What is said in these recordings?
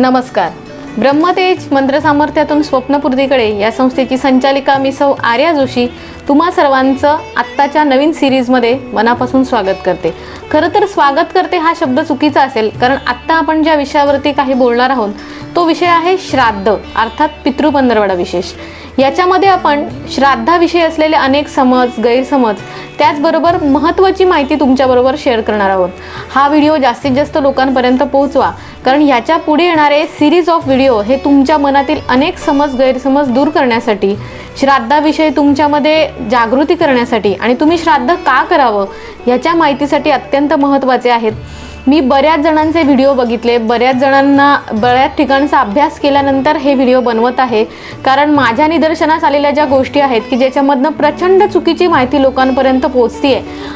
नमस्कार. ब्रह्मतेज मंत्रसामर्थ्यातून स्वप्नपूर्तीकडे या संस्थेची संचालिका मी सौ आर्या जोशी तुम्हा सर्वांचं आत्ताच्या नवीन सिरीजमध्ये मनापासून स्वागत करते. खरं तर स्वागत करते हा शब्द चुकीचा असेल कारण आत्ता आपण ज्या विषयावरती काही बोलणार आहोत तो विषय आहे श्राद्ध अर्थात पितृपंधरवडा विशेष. याच्यामध्ये आपण श्राद्धाविषयी असलेले अनेक समज गैरसमज त्याचबरोबर महत्त्वाची माहिती तुमच्याबरोबर शेअर करणार आहोत. हा व्हिडिओ जास्तीत जास्त लोकांपर्यंत पोहोचवा कारण याच्यापुढे येणारे सिरीज ऑफ व्हिडिओ हे तुमच्या मनातील अनेक समज गैरसमज दूर करण्यासाठी श्राद्धाविषयी तुमच्यामध्ये जागृती करण्यासाठी आणि तुम्ही श्राद्ध का करावं याच्या माहितीसाठी अत्यंत महत्त्वाचे आहेत. मी बऱ्याच जणांचे व्हिडिओ बघितले. बऱ्याच जणांना बऱ्याच ठिकाणचा अभ्यास केल्यानंतर हे व्हिडिओ बनवत आहे. कारण माझ्या निदर्शनास आलेल्या ज्या गोष्टी आहेत की ज्याच्यामधनं प्रचंड चुकीची माहिती लोकांपर्यंत पोहोचते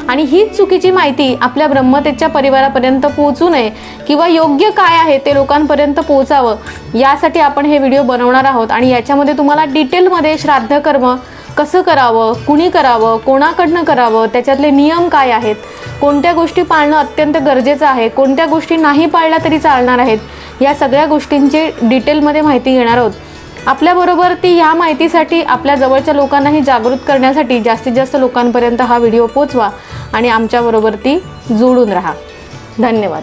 आणि हीच चुकीची माहिती आपल्या ब्रह्मतेच्या परिवारापर्यंत पोहोचू नये किंवा योग्य काय आहे ते लोकांपर्यंत पोहोचावं यासाठी आपण हे व्हिडिओ बनवणार आहोत. आणि याच्यामध्ये तुम्हाला डिटेलमध्ये श्राद्ध कर्म कसं करावं कुणी करावं कोणाकडनं करावं त्याच्यातले नियम काय आहेत? कोणत्या गोष्टी पाळणं अत्यंत गरजेचं आहे? कोणत्या गोष्टी नाही पाळल्या तरी चालणार आहेत? या सगळ्या गोष्टींची डिटेलमध्ये माहिती घेणार आहोत. आपल्याबरोबर ती ह्या माहितीसाठी आपल्या जवळच्या लोकांनाही जागृत करण्यासाठी जास्तीत जास्त लोकांपर्यंत हा व्हिडिओ पोचवा आणि आमच्याबरोबर ती जोडून राहा. धन्यवाद.